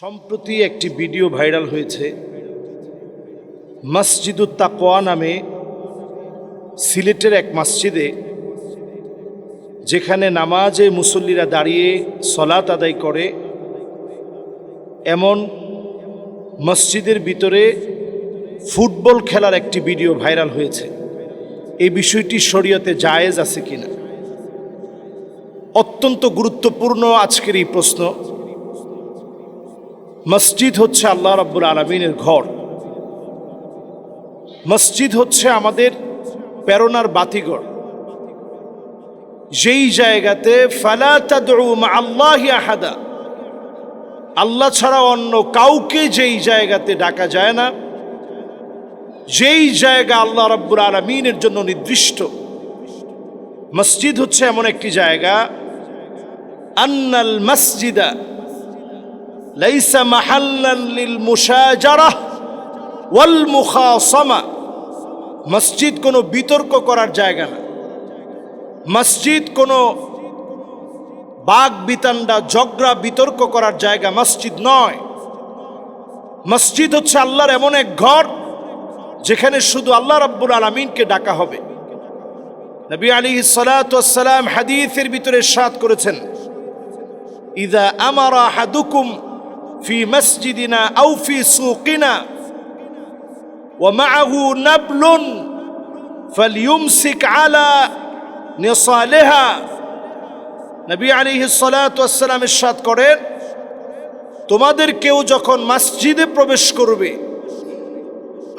সম্প্রতি একটি video viral হয়েছে। মসজিদুত তাকোয়া নামে সিলেটের এক মসজিদে, যেখানে নামাজে মুসল্লিরা দাঁড়িয়ে সলাত আদায় করে, এমন মসজিদের ভিতরে ফুটবল খেলার একটি ভিডিও ভাইরাল হয়েছে। এই বিষয়টি শরীয়তে জায়েজ আছে কিনা? অত্যন্ত গুরুত্বপূর্ণ আজকের এই প্রশ্ন। মসজিদ হচ্ছে আল্লাহ রাব্বুল আলমিনের ঘর। মসজিদ হচ্ছে আমাদের প্রেরণার বাতিঘর। যেই জায়গাতে আহাদা। আল্লাহ ছাড়া অন্য কাউকে যেই জায়গাতে ডাকা যায় না। যেই জায়গা আল্লাহ রাব্বুল আলমিনের জন্য নির্দিষ্ট। মসজিদ হচ্ছে এমন একটি জায়গা। আন্নাল মসজিদা লিল মুশাজারাহ ওয়াল মুখাসমা। মসজিদ কোনো বিতর্ক করার জায়গা না। মসজিদ কোনো বাঘ বিতান্ডা ঝগড়া, বিতর্ক করার জায়গা মসজিদ নয়। মসজিদ হচ্ছে আল্লাহর এমন এক ঘর যেখানে শুধু আল্লাহ রাব্বুল আলমিনকে ডাকা হবে। নবী আলী সালাম হাদিসের ভিতরে সাত করেছেন, ইদা আমারা হাদুকুম ফি মসজিদিনা আউ ফি সুকিনা ومعه نبل فليمسك على نصالها নবী আলিহি সালাম ইরশাদ করেন তোমাদের কেউ যখন মসজিদে প্রবেশ করবে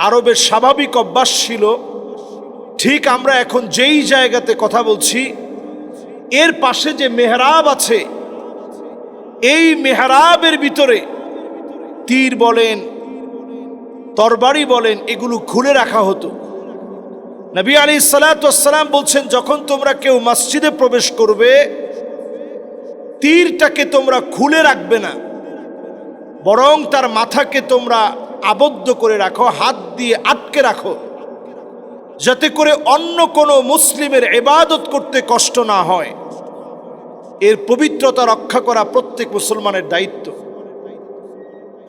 আরবের স্বাভাবিক অভ্যাস ছিল ঠিক আমরা এখন যেই জায়গাতে কথা বলছি এর পাশে যে মেহরাব আছে এই মেহরাবের ভিতরে তীর বলেন, তরবারি বলেন, এগুলো খুলে রাখা হতো। নবী আলী সালাতাম বলছেন, যখন তোমরা কেউ মসজিদে প্রবেশ করবে, তীরটাকে তোমরা খুলে রাখবে না, বরং তার মাথাকে তোমরা আবদ্ধ করে রাখো, হাত দিয়ে আটকে রাখো, যাতে করে অন্য কোনো মুসলিমের এবাদত করতে কষ্ট না হয়। এর পবিত্রতা রক্ষা করা প্রত্যেক মুসলমানের দায়িত্ব।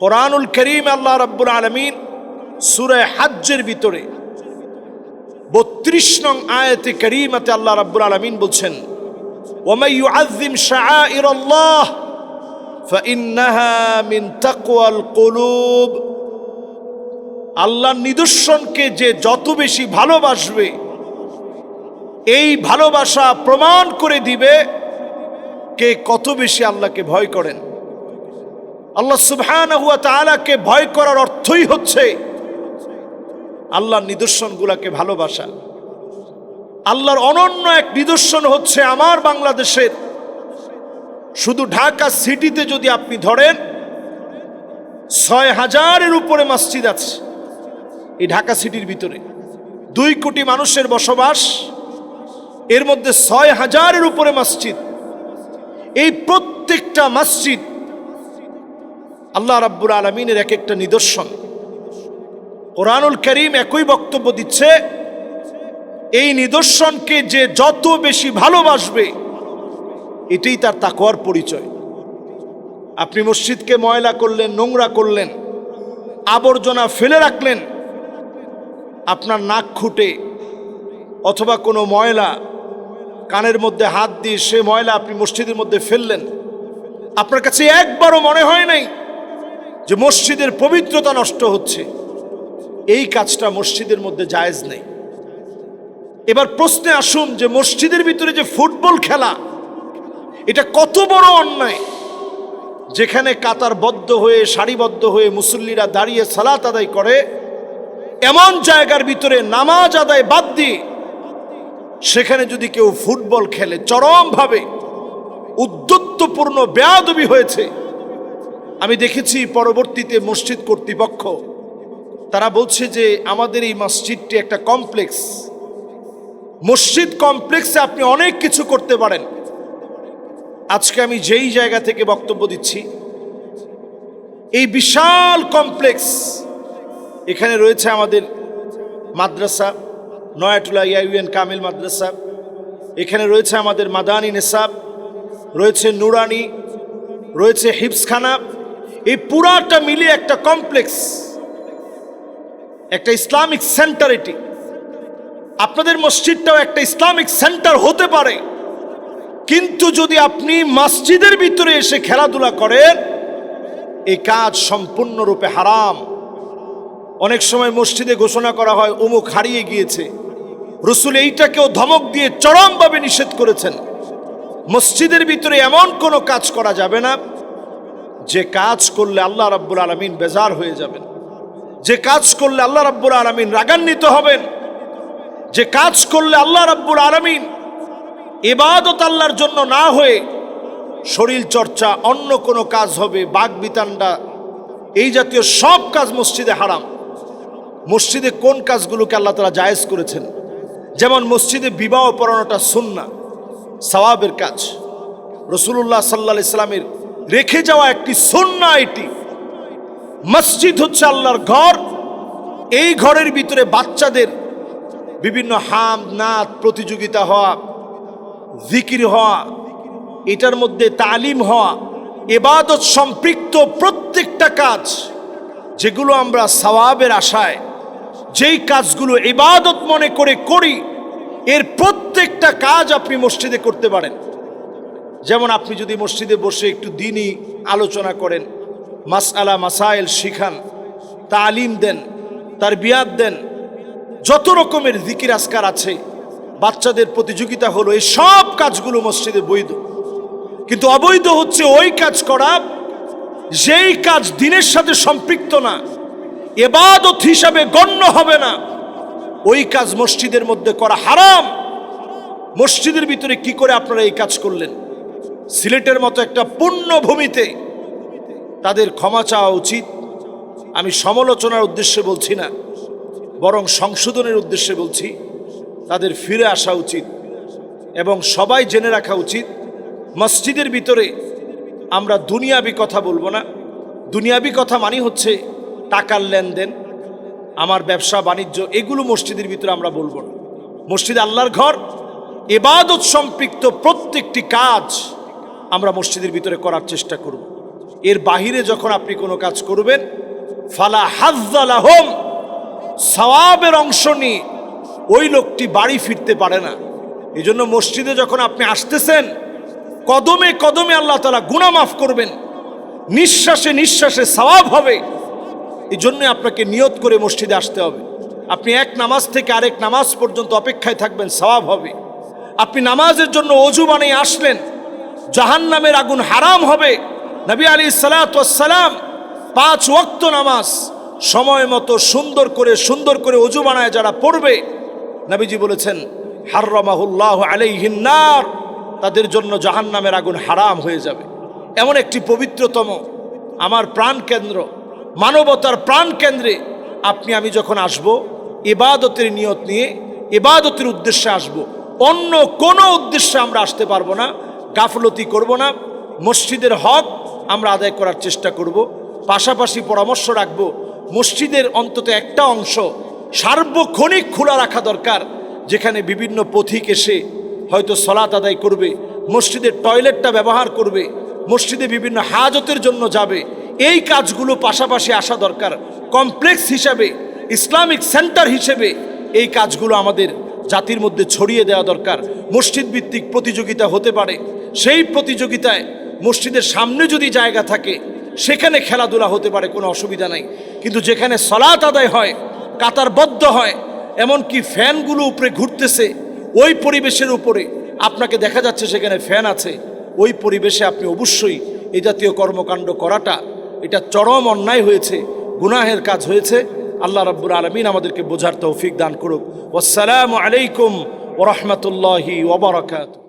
কোরআনুল করিম আল্লাহ রাব্বুল আলমিন সুরায় হাজ্যের ভিতরে বত্রিশ নং আয়াতে করিমাতে আল্লাহ রাব্বুল আলমিন বলছেন ومن يعظم شعائر الله فإنها من تقوى القلوب আল্লাহর নিদর্শনকে যে যত বেশি ভালোবাসবে এই ভালোবাসা প্রমাণ করে দিবে কে কত বেশি আল্লাহকে ভয় করেন আল্লাহ সুবহান তাআলাকে ভয় করার অর্থই হচ্ছে আল্লাহর নিদর্শনগুলাকে ভালোবাসা। আল্লাহর অনন্য এক নিদর্শন হচ্ছে আমার বাংলাদেশের। শুধু ঢাকা সিটিতে যদি আপনি ধরেন, ছয় হাজারের উপরে মসজিদ আছে এই ঢাকা সিটির ভিতরে। দুই কোটি মানুষের বসবাস, এর মধ্যে ছয় হাজারের উপরে মসজিদ। এই প্রত্যেকটা মসজিদ আল্লাহ রাব্বুর আলমিনের এক একটা নিদর্শন। কোরআনুল করিম একই বক্তব্য দিচ্ছে, এই নিদর্শনকে যে যত বেশি ভালোবাসবে, এটাই তার তাকওয়ার পরিচয়। আপনি মসজিদকে ময়লা করলেন, নোংরা করলেন, আবর্জনা ফেলে রাখলেন, আপনার নাক খুঁটে অথবা কোনো ময়লা, কানের মধ্যে হাত দিয়ে সে ময়লা আপনি মসজিদের মধ্যে ফেললেন, আপনার কাছে একবারও মনে হয় নাই যে মসজিদের পবিত্রতা নষ্ট হচ্ছে, এই কাজটা মসজিদের মধ্যে জায়েজ নেই। এবার প্রশ্নে আসুন যে মসজিদের ভিতরে যে ফুটবল খেলা, এটা কত বড় অন্যায়? যেখানে কাতারবদ্ধ হয়ে, সারিবদ্ধ হয়ে মুসল্লিরা দাঁড়িয়ে সালাত আদায় করে, এমন জায়গার ভিতরে নামাজ আদায় বাদ দিয়ে, সেখানে যদি কেউ ফুটবল খেলে, চরমভাবে উদ্যত্তপূর্ণ বেয়াদবি হয়েছে আমি দেখেছি পরবর্তীতে মসজিদ কর্তৃপক্ষ। তারা বলছে যে আমাদের এই মসজিদটি একটা কমপ্লেক্স। মসজিদ কমপ্লেক্সে আপনি অনেক কিছু করতে পারেন। আজকে আমি যেই জায়গা থেকে বক্তব্য দিচ্ছি, এই বিশাল কমপ্লেক্স। এখানে রয়েছে আমাদের মাদ্রাসা নয়াটুলা ইয়াইউএন কামিল মাদ্রাসা। এখানে রয়েছে আমাদের মাদানী নেসাব, রয়েছে নুরানি, রয়েছে হিপসখানা এই পুরাটা মিলিয়ে একটা কমপ্লেক্স একটা ইসলামিক সেন্টার এটি। আপনাদের মসজিদটাও একটা ইসলামিক সেন্টার হতে পারে। কিন্তু যদি আপনি মসজিদের ভিতরে এসে খেলাধুলা করেন, এই কাজ সম্পূর্ণরূপে হারাম। অনেক সময় মসজিদে ঘোষণা করা হয়, অমুক হারিয়ে গিয়েছে। রসুল এইটাকেও ধমক দিয়ে চরমভাবে নিষেধ করেছেন। মসজিদের ভিতরে এমন কোনো কাজ করা যাবে না। যে কাজ করলে আল্লাহ রাব্বুল আলমিন বেজার হয়ে যাবেন। যে কাজ করলে আল্লাহ রাব্বুল আলমিন রাগান্বিত হবেন। যে কাজ করলে আল্লাহ রাব্বুল আলমিন এবাদত আল্লাহর জন্য না হয়ে শরীর চর্চা, অন্য কোনো কাজ হবে, বাঘ বিতান্ডা, এই জাতীয় সব কাজ মসজিদে হারাম। মসজিদে কোন কাজগুলোকে আল্লাহ তালা জায়েজ করেছেন? যেমন মসজিদে বিবাহ পড়ানোটা সুন্না সওয়াবের কাজ। রসুল্লাহ সাল্লা ইসলামের রেখে যাওয়া একটি সুন্না এটি। মসজিদ হচ্ছে আল্লাহর ঘর। এই ঘরের ভিতরে বাচ্চাদের বিভিন্ন হাম নাচ প্রতিযোগিতা হওয়া, জিকির হওয়া, এটার মধ্যে তালিম হওয়া, এবাদত সম্পৃক্ত প্রত্যেকটা কাজ যেগুলো আমরা সওয়াবের আশায়, যেই কাজগুলো ইবাদত মনে করে করি, এর প্রত্যেকটা কাজ আপনি মসজিদে করতে পারেন। যেমন আপনি যদি মসজিদে বসে একটু দিনই আলোচনা করেন, মাসআলা, মাসাইল শিখান, তালিম দেন তার বিয়াদ দেন, যত রকমের জিকির আজকার আছে, বাচ্চাদের প্রতিযোগিতা হলো এই সব কাজগুলো মসজিদে বৈধ। কিন্তু অবৈধ হচ্ছে ওই কাজ করা, যেই কাজ দিনের সাথে সম্পৃক্ত না, এবাদত হিসাবে গণ্য হবে না। ওই কাজ মসজিদের মধ্যে করা হারাম। মসজিদের ভিতরে কি করে আপনারা এই কাজ করলেন? সিলেটের মতো একটা পূর্ণ ভূমিতে তাদের ক্ষমা চাওয়া উচিত। আমি সমালোচনার উদ্দেশ্যে বলছি না, বরং সংশোধনের উদ্দেশ্যে বলছি, তাদের ফিরে আসা উচিত এবং সবাই জেনে রাখা উচিত, মসজিদের ভিতরে আমরা দুনিয়াবি কথা বলব না। দুনিয়াবি কথা মানে হচ্ছে টাকার লেনদেন, আমার ব্যবসা, বাণিজ্য, এগুলো মসজিদের ভিতরে আমরা বলব না। মসজিদ আল্লাহর ঘর, এবাদত সম্পৃক্ত প্রত্যেকটি কাজ আমরা মসজিদের ভিতরে করার চেষ্টা করব। এর বাহিরে যখন আপনি কোনো কাজ করবেন, ফালা হাজ্জালাহম সওয়াবের অংশ নিয়ে ওই লোকটি বাড়ি ফিরতে পারে না। এই জন্য মসজিদে যখন আপনি আসতেছেন, কদমে কদমে আল্লাহ তালা গুণা মাফ করবেন। নিঃশ্বাসে নিঃশ্বাসে সওয়াব হবে। এই জন্য আপনাকে নিয়ত করে মসজিদে আসতে হবে। আপনি এক নামাজ থেকে আরেক নামাজ পর্যন্ত অপেক্ষায় থাকবেন, সওয়াব হবে। আপনি নামাজের জন্য অজু বানিয়ে আসলেন জাহান্নামের আগুন হারাম হবে। নবী আলী সালাতাম পাঁচ ওয়াক্ত নামাজ সময় মতো সুন্দর করে সুন্দর করে অজু বানায় যারা পড়বে, নবীজি বলেছেন, হার্রমাহুল্লাহ আলাইহিন্নার তাদের জন্য জাহান্নামের আগুন হারাম হয়ে যাবে। এমন একটি পবিত্রতম, আমার প্রাণ কেন্দ্র, মানবতার প্রাণ কেন্দ্রে আপনি, আমি যখন আসব, ইবাদতের নিয়ত নিয়ে, ইবাদতের উদ্দেশ্যে আসব, অন্য কোনো উদ্দেশ্যে আমরা আসতে পারব না। গাফলতি করব না। মসজিদের হক আমরা আদায় করার চেষ্টা করব। পাশাপাশি পরামর্শ রাখব, মসজিদের অন্তত একটা অংশ সার্বক্ষণিক খোলা রাখা দরকার, যেখানে বিভিন্ন পথিক এসে হয়তো সলাত আদায় করবে, মসজিদের টয়লেটটা ব্যবহার করবে, মসজিদে বিভিন্ন হাজতের জন্য যাবে। এই কাজগুলো পাশাপাশি আসা দরকার। কমপ্লেক্স হিসাবে, ইসলামিক সেন্টার হিসেবে এই কাজগুলো আমাদের জাতির মধ্যে ছড়িয়ে দেওয়া দরকার। মসজিদ ভিত্তিক প্রতিযোগিতা হতে পারে। সেই প্রতিযোগিতায় মসজিদের সামনে যদি জায়গা থাকে, সেখানে খেলাধুলা হতে পারে, কোনো অসুবিধা নাই। কিন্তু যেখানে সলাত আদায় হয়, কাতারবদ্ধ হয়, এমনকি ফ্যানগুলো উপরে ঘুরতেছে, ওই পরিবেশের উপরে আপনাকে দেখা যাচ্ছে সেখানে ফ্যান আছে, ওই পরিবেশে আপনি অবশ্যই এই জাতীয় কর্মকাণ্ড করাটা, এটা চরম অন্যায় হয়েছে, গুনাহের কাজ হয়েছে। আল্লাহ রাব্বুর আলমিন আমাদেরকে বোঝার তৌফিক দান করুক। আসসালামু আলাইকুম ওরহমতুল্লাহি ওবরাকাতু